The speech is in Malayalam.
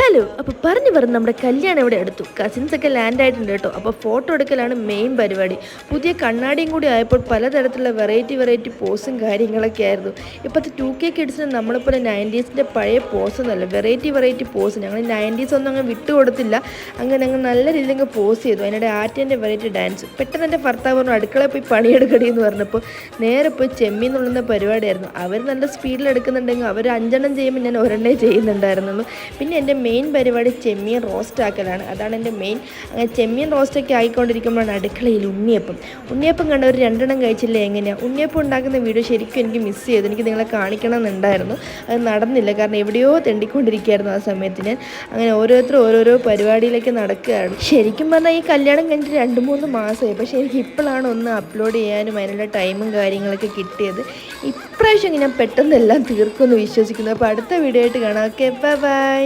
ഹലോ അപ്പോൾ പറഞ്ഞു പറഞ്ഞു നമ്മുടെ കല്യാണം ഇവിടെ എടുത്തു കസിൻസ് ഒക്കെ ലാൻഡ് ആയിട്ടുണ്ട് കേട്ടോ. അപ്പോൾ ഫോട്ടോ എടുക്കലാണ് മെയിൻ പരിപാടി. പുതിയ കണ്ണാടിയും കൂടി ആയപ്പോൾ പലതരത്തിലുള്ള വെറൈറ്റി വെറൈറ്റി പോസും കാര്യങ്ങളൊക്കെ ആയിരുന്നു. ഇപ്പോഴത്തെ ടു കെ കിഡ്സിന് നമ്മളെപ്പോലെ നയന്റീസിന്റെ പഴയ പോസ് എന്നല്ല വെറൈറ്റി വെറൈറ്റി പോസ് ഞങ്ങൾ നയന്റീസ് ഒന്നും അങ്ങ് വിട്ടുകൊടുത്തില്ല അങ്ങനെ അങ്ങ് നല്ല രീതിയിൽ അങ്ങ് പോസ് ചെയ്തു. അതിനിടെ ആറ്റേന്റെ വെറൈറ്റി ഡാൻസ് പെട്ടെന്ന് എന്റെ ഭർത്താവ് പറഞ്ഞു അടുക്കളയിൽ പോയി പണിയെടുക്കടി എന്ന് പറഞ്ഞപ്പോൾ നേരെ പോയി ചെമ്മീൻ ഉള്ളുന്ന പരിപാടിയായിരുന്നു. അവർ നല്ല സ്പീഡിൽ എടുക്കുന്നുണ്ടെങ്കിൽ അവർ അഞ്ചെണ്ണം ചെയ്യുമ്പോൾ ഞാൻ ഒരെണ്ണേ ചെയ്യുന്നുണ്ടായിരുന്നുള്ളൂ. പിന്നെ എന്റെ മെയിൻ പരിപാടി ചെമ്മീൻ റോസ്റ്റ് ആക്കലാണ്. അതാണ് എന്റെ മെയിൻ അങ്ങനെ ചെമ്മീൻ റോസ്റ്റൊക്കെ ആയിക്കൊണ്ടിരിക്കുമ്പോഴാണ് അടുക്കളയിൽ ഉണ്ണിയപ്പം. ഉണ്ണിയപ്പം കണ്ട ഒരു രണ്ടെണ്ണം കഴിച്ചില്ലേ എങ്ങനെയാണ് ഉണ്ണിയപ്പം ഉണ്ടാക്കുന്ന വീഡിയോ ശരിക്കും എനിക്ക് മിസ് ചെയ്തു. എനിക്ക് നിങ്ങളെ കാണിക്കണം എന്നുണ്ടായിരുന്നു അത് നടന്നില്ല. കാരണം എവിടെയോ തെണ്ടിക്കൊണ്ടിരിക്കുകയായിരുന്നു ആ സമയത്ത് ഞാൻ. അങ്ങനെ ഓരോരുത്തരും ഓരോരോ പരിപാടിയിലേക്ക് നടക്കുകയാണ്. ശരിക്കും പറഞ്ഞാൽ ഈ കല്യാണം കഴിഞ്ഞിട്ട് രണ്ട് മൂന്ന് മാസമായി. പക്ഷേ എനിക്ക് ഇപ്പോഴാണ് ഒന്ന് അപ്ലോഡ് ചെയ്യാനും അതിനുള്ള ടൈമും കാര്യങ്ങളൊക്കെ കിട്ടിയത്. ഇപ്രാവശ്യം ഞാൻ പെട്ടെന്ന് എല്ലാം തീർക്കുമെന്ന് വിശ്വസിക്കുന്നു. അപ്പോൾ അടുത്ത വീഡിയോ ആയിട്ട് കാണാം. Okay bye